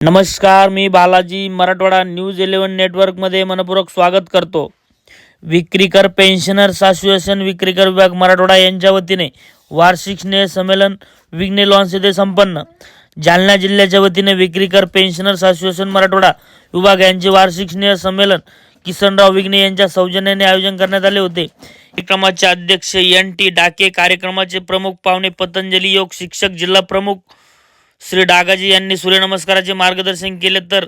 नमस्कार मी Balaji Marathwada news eleven नेटवर्कमध्ये मनपूर्वक स्वागत करतो. विक्रीकर पेन्शनर्स असोसिएशन विक्रीकर विभाग मराठवाडा यांच्या वतीने वार्षिक स्नेह संमेलन विघ्ने लॉन्स येथे संपन्न. जालना जिल्ह्याच्या वतीने विक्रीकर पेन्शनर्स असोसिएशन मराठवाडा विभाग यांचे वार्षिक स्नेह संमेलन किसनराव विघ्ने यांच्या सौजन्याने आयोजन करण्यात आले होते. कार्यक्रमाचे अध्यक्ष एन टी डाके कार्यक्रमाचे प्रमुख पाहुणे पतंजली योग शिक्षक जिल्हा प्रमुख श्री डागाजी यांनी सूर्यनमस्काराचे मार्गदर्शन केले तर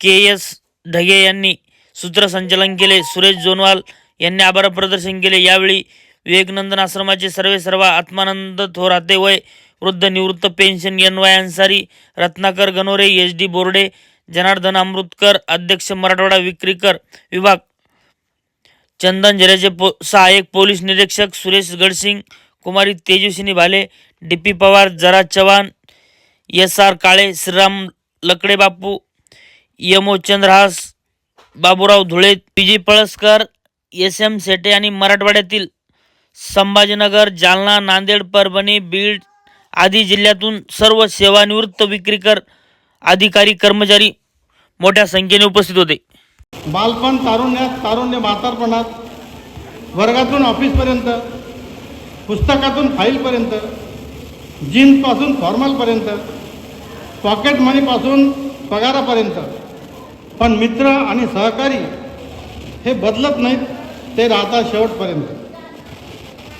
के एस ढगे यांनी सूत्रसंचालन केले. सुरेश जोनवाल यांनी आभार प्रदर्शन केले. यावेळी विवेकनंदन आश्रमाचे सर्वे सर्व आत्मानंद थोराते वय वृद्ध निवृत्त pension N Y Ansari Ratnakar Ganore H D Borde Janardan Amrutkar अध्यक्ष मराठवाडा विक्रीकर विभाग चंदन झरेचे पो सहाय्यक पोलीस निरीक्षक सुरेश गडसिंग कुमारी तेजस्विनी भाले डी पी पवार जरा Chavan S R Kale Shriram Lakde Bapu यमो Chandrahas Baburao Dhule P G Palaskar S M Sete आणि मराठवाड्यातील संभाजीनगर जालना नांदेड परभणी बीड आदी जिल्ह्यातून सर्व सेवानिवृत्त विक्रीकर अधिकारी कर्मचारी मोठ्या संख्येने उपस्थित होते. बालपण तारुण्यात तारुण्य म्हातारपणात वर्गातून ऑफिसपर्यंत पुस्तकातून फाईलपर्यंत जीन्सपासून फॉर्मलपर्यंत पॉकेट मनीपासून पगारापर्यंत. पण मित्र आणि सहकारी हे बदलत नाहीत ते राहतात शेवटपर्यंत.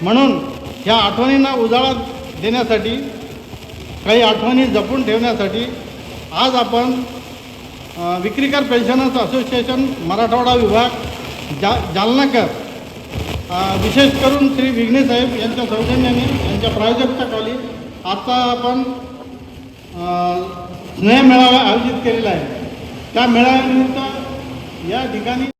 म्हणून ह्या आठवणींना उजाळा देण्यासाठी काही आठवणी जपून ठेवण्यासाठी आज आपण विक्रीकर पेन्शनर्स असोसिएशन मराठवाडा विभाग जा जालनाकर विशेष करून श्री विघ्नेसाहेब यांच्या सौजन्याने यांच्या प्रायोजकताखाली आता आपण स्नेह मेळावा आयोजित केलेला आहे. त्या मेळाव्यानिमित्त या ठिकाणी